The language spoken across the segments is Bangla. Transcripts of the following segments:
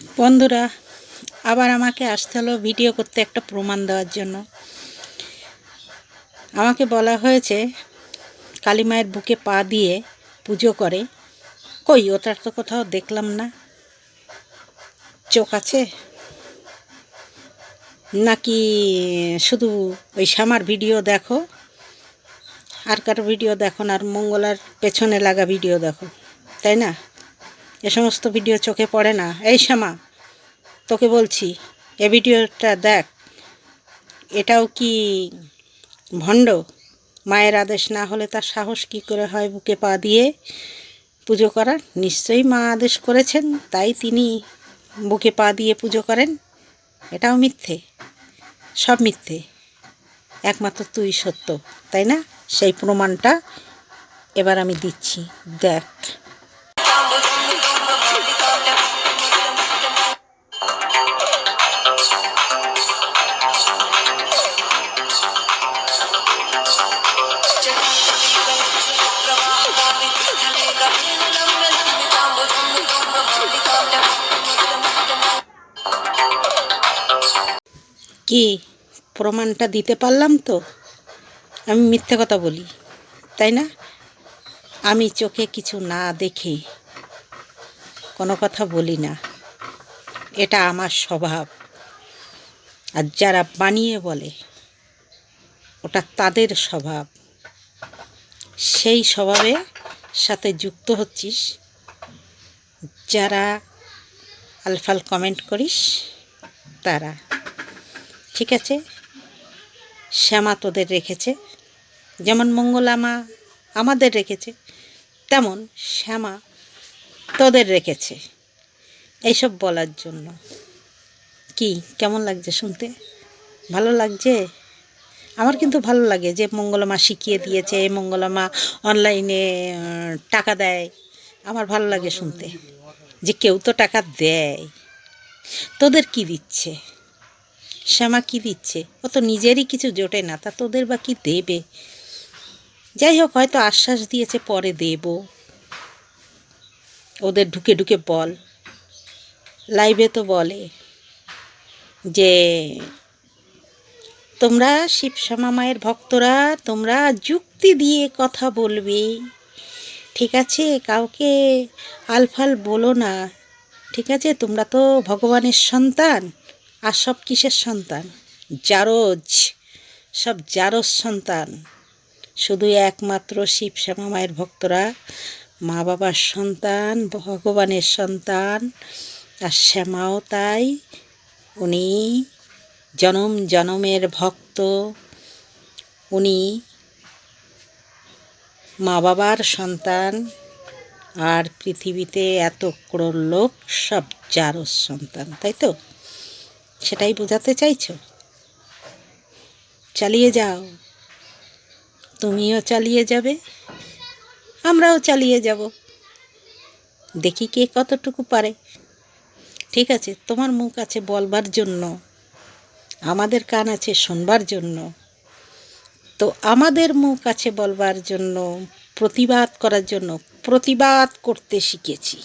বন্ধুরা, আবার আমাকে আসতে হলো ভিডিও করতে একটা প্রমাণ দেওয়ার জন্য। আমাকে বলা হয়েছে, কালী মায়ের বুকে পা দিয়ে পুজো করে। কই, ওটার তো কোথাও দেখলাম না। চোখ আছে? নাকি শুধু ওই শ্যামার ভিডিও দেখো? আর কারও ভিডিও দেখো না, আর মঙ্গলার পেছনে লাগা ভিডিও দেখো, তাই না? এ সমস্ত ভিডিও চোখে পড়ে না। এই শ্যামা, তোকে বলছি, এ ভিডিওটা দেখ। এটাও কি ভণ্ড? মায়ের আদেশ না হলে তার সাহস কি করে হয় বুকে পা দিয়ে? পুজো করার নিশ্চয়ই মা আদেশ করেছেন, তাই তিনি বুকে পা দিয়ে পুজো করেন। এটাও মিথ্যে, সব মিথ্যে। একমাত্র তুই সত্য, তাই না? সেই প্রমাণটা এবার আমি দিচ্ছি। দেখ। কি প্রমাণটা দিতে পারলাম তো? আমি মিথ্যে কথা বলি, তাই না? আমি চোখে কিছু না দেখে কোনো কথা বলি না। এটা আমার স্বভাব। আর যারা বানিয়ে বলে, ওটা তাদের স্বভাব। সেই স্বভাবে সাথে যুক্ত হচ্ছিস। যারা আলফাল কমেন্ট করিস, তারা। ঠিক আছে? শ্যামা তোদের রেখেছে। যেমন মঙ্গলামা আমাদের রেখেছে, তেমন শ্যামা তোদের রেখেছে। এইসব বলার জন্য। কি, কেমন লাগছে শুনতে? ভালো লাগছে? আমার কিন্তু ভালো লাগে যে মঙ্গলামা শিখিয়ে দিয়েছে মঙ্গলামা অনলাইনে টাকা দেয়। আমার ভালো লাগে শুনতে। যে কেউ তো টাকা দেয়। তোদের কি দিচ্ছে? শ্যামা কি দিচ্ছে? ও তো নিজেরই কিছু জোটে না, তা তোদের বা কি দেবে? যাই হোক, হয়তো আশ্বাস দিয়েছে, পরে দেব। ওদের ঢুকে ঢুকে বল। লাইভে তো বলে যে, তোমরা শিবশ্যামা মায়ের ভক্তরা, তোমরা যুক্তি দিয়ে কথা বলবে। ঠিক আছে, কাউকে আলফাল বলো না। ঠিক আছে, তোমরা তো ভগবানের সন্তান। আর সব কিসের সন্তান? জারজ, সব জারজ সন্তান। শুধু একমাত্র শিব শ্যামা মায়ের ভক্তরা মা বাবার সন্তান, ভগবানের সন্তান, আর শ্যামাও তাই। উনি জনম জনমের ভক্ত। উনি মা বাবার সন্তান। আর পৃথিবীতে এত করোড় লোক, সব জারজ সন্তান, তাই তো? সেটাই বোঝাতে চাইছো? চালিয়ে যাও। তুমিও চালিয়ে যাবে, আমরাও চালিয়ে যাব। দেখি কে কতটুকু পারে। ঠিক আছে, তোমার মুখ আছে বলবার জন্য, আমাদের কান আছে শুনবার জন্য। তো আমাদের মুখ আছে বলবার জন্য, প্রতিবাদ করার জন্য প্রতিবাদ করতে শিখেছি।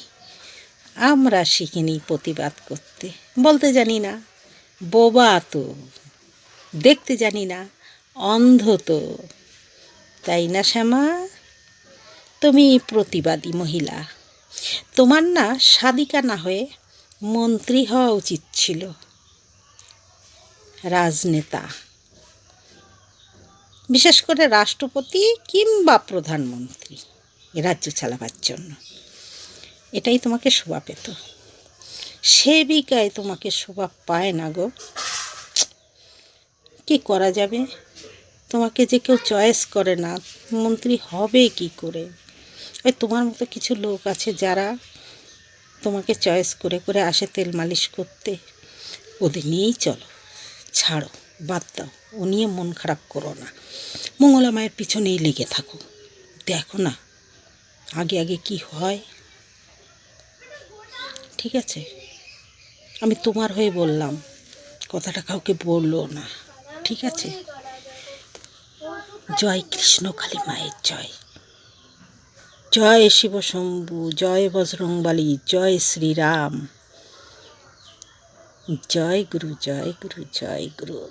আমরা শিখিনি প্রতিবাদ করতে, বলতে জানি না। বোবা তো, দেখতে জানি না, অন্ধ তো। তাই না শ্যামা? তুমি প্রতিবাদী মহিলা। তোমার না সাদিকা না হয়ে মন্ত্রী হওয়া উচিত ছিল। রাজনেতা। বিশেষ করে রাষ্ট্রপতি কিংবা প্রধানমন্ত্রী। রাজ্য চালাবার জন্য। এটাই তোমাকে শোভা পেত। সেবিকায় তোমাকে শোভা পায় না গো। কি করা যাবে? তোমাকে যে কেউ চয়েস করে না, মন্ত্রী হবে কি করে? ওই তোমার মতো কিছু লোক আছে যারা তোমাকে চয়েস করে করে আসে তেল মালিশ করতে। ওদের নিয়েই চলো। ছাড়ো, বাদ দাও। ও নিয়ে মন খারাপ করো না। মঙ্গলা মায়ের পিছনেই লেগে থাকো। দেখো না, আগে আগে কি হয়। ঠিক আছে? আমি তোমার হয়ে বললাম, কথাটা কাউকে বলল না, ঠিক আছে? জয় কৃষ্ণ কালী মায়ের জয়। জয় শিব শম্ভু, জয় বজরংবালী, জয় শ্রীরাম। জয় গুরু জয় গুরু জয় গুরু।